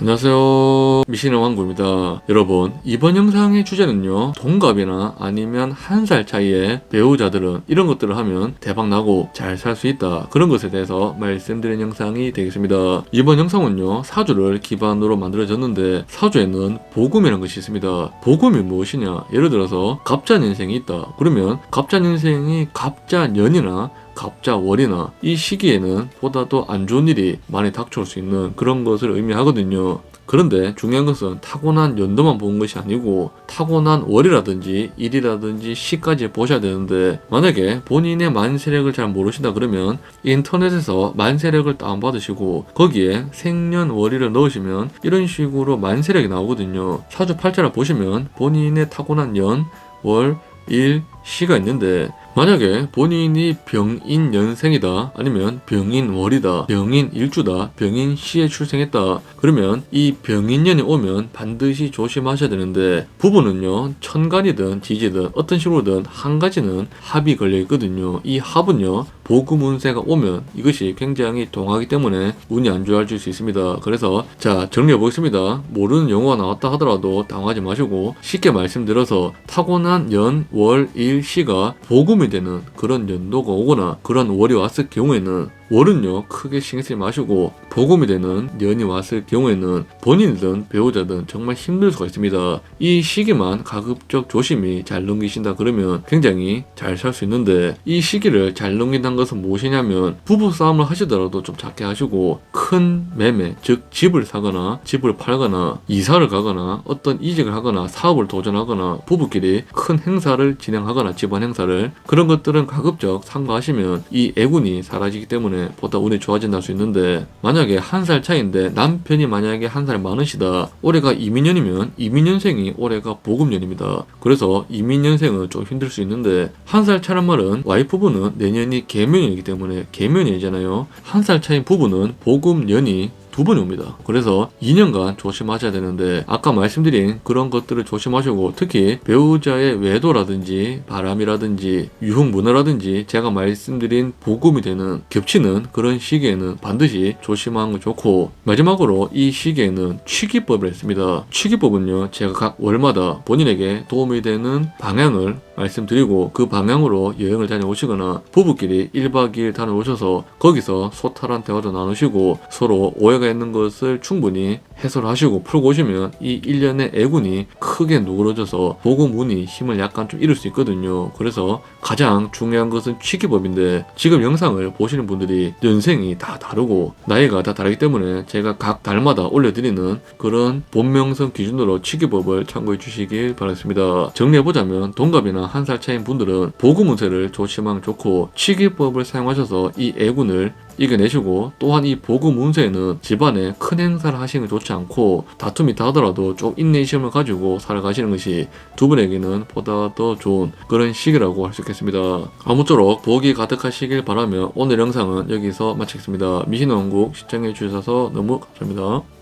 안녕하세요. 미신의 왕구입니다. 여러분 이번 영상의 주제는요 동갑이나 아니면 한 살 차이의 배우자들은 이런 것들을 하면 대박나고 잘 살 수 있다. 그런 것에 대해서 말씀드린 영상이 되겠습니다. 이번 영상은요 사주를 기반으로 만들어졌는데 사주에는 복음이라는 것이 있습니다. 복음이 무엇이냐? 예를 들어서 갑자년생이 있다. 그러면 갑자년생이 갑자년이나 갑자 월이나 이 시기에는 보다도 안 좋은 일이 많이 닥쳐올 수 있는 그런 것을 의미하거든요. 그런데 중요한 것은 타고난 연도만 보는 것이 아니고 타고난 월이라든지 일이라든지 시까지 보셔야 되는데 만약에 본인의 만세력을 잘 모르신다 그러면 인터넷에서 만세력을 다운받으시고 거기에 생년월일을 넣으시면 이런 식으로 만세력이 나오거든요. 사주 팔자를 보시면 본인의 타고난 연, 월, 일, 시가 있는데 만약에 본인이 병인 연생이다 아니면 병인 월이다 병인 일주다 병인 시에 출생했다 그러면 이 병인년이 오면 반드시 조심하셔야 되는데 부부는요 천간이든 지지든 어떤 식으로든 한 가지는 합이 걸려 있거든요. 이 합은요 보금 운세가 오면 이것이 굉장히 동하기 때문에 운이 안 좋아질 수 있습니다. 그래서 자 정리해 보겠습니다. 모르는 용어가 나왔다 하더라도 당하지 마시고 쉽게 말씀드려서 타고난 연, 월, 일, 시가 복음이 되는 그런 연도가 오거나 그런 월이 왔을 경우에는 월은요 크게 신경 쓰지 마시고 복음이 되는 연이 왔을 경우에는 본인이든 배우자든 정말 힘들 수가 있습니다. 이 시기만 가급적 조심히 잘 넘기신다 그러면 굉장히 잘 살 수 있는데 이 시기를 잘 넘긴다는 것은 무엇이냐면 부부 싸움을 하시더라도 좀 작게 하시고 큰 매매 즉 집을 사거나 집을 팔거나 이사를 가거나 어떤 이직을 하거나 사업을 도전하거나 부부끼리 큰 행사를 진행하거나 집안 행사를 그런 것들은 가급적 삼가하시면 이 애군이 사라지기 때문에 보다 운이 좋아진다 할 수 있는데 만약에 한 살 차이인데 남편이 만약에 한 살 많으시다. 올해가 이민년이면 이민년생이 올해가 복음년입니다. 그래서 이민년생은 좀 힘들 수 있는데 한 살 차란 말은 와이프분은 내년이 개면이기 때문에 개면이잖아요. 한 살 차인 부부는 복음년이 두 번이 옵니다. 그래서 2년간 조심하셔야 되는데 아까 말씀드린 그런 것들을 조심하시고 특히 배우자의 외도라든지 바람이라든지 유흥 문화라든지 제가 말씀드린 복음이 되는 겹치는 그런 시기에는 반드시 조심하는 거 좋고 마지막으로 이 시기에는 취기법을 했습니다. 취기법은요 제가 각 월마다 본인에게 도움이 되는 방향을 말씀드리고 그 방향으로 여행을 다녀오시거나 부부끼리 1박 2일 다녀오셔서 거기서 소탈한 대화도 나누시고 서로 오해가 있는 것을 충분히 해설하시고 풀고 오시면 이 1년의 애군이 크게 누그러져서 운이 힘을 약간 좀 잃을 수 있거든요. 그래서 가장 중요한 것은 취기법인데 지금 영상을 보시는 분들이 연생이 다 다르고 나이가 다 다르기 때문에 제가 각 달마다 올려드리는 그런 본명성 기준으로 취기법을 참고해 주시길 바라겠습니다. 정리해보자면 동갑이나 한 살 차이인 분들은 운세를 조심하면 좋고 취기법을 사용하셔서 이 애군을 이겨내시고 또한 이 복음 운세에는 집안에 큰 행사를 하시는 게 좋지 않고 다툼이 있다 하더라도 좀 인내심을 가지고 살아가시는 것이 두 분에게는 보다 더 좋은 그런 시기라고 할 수 있겠습니다. 아무쪼록 복이 가득하시길 바라며 오늘 영상은 여기서 마치겠습니다. 미신왕국 시청해 주셔서 너무 감사합니다.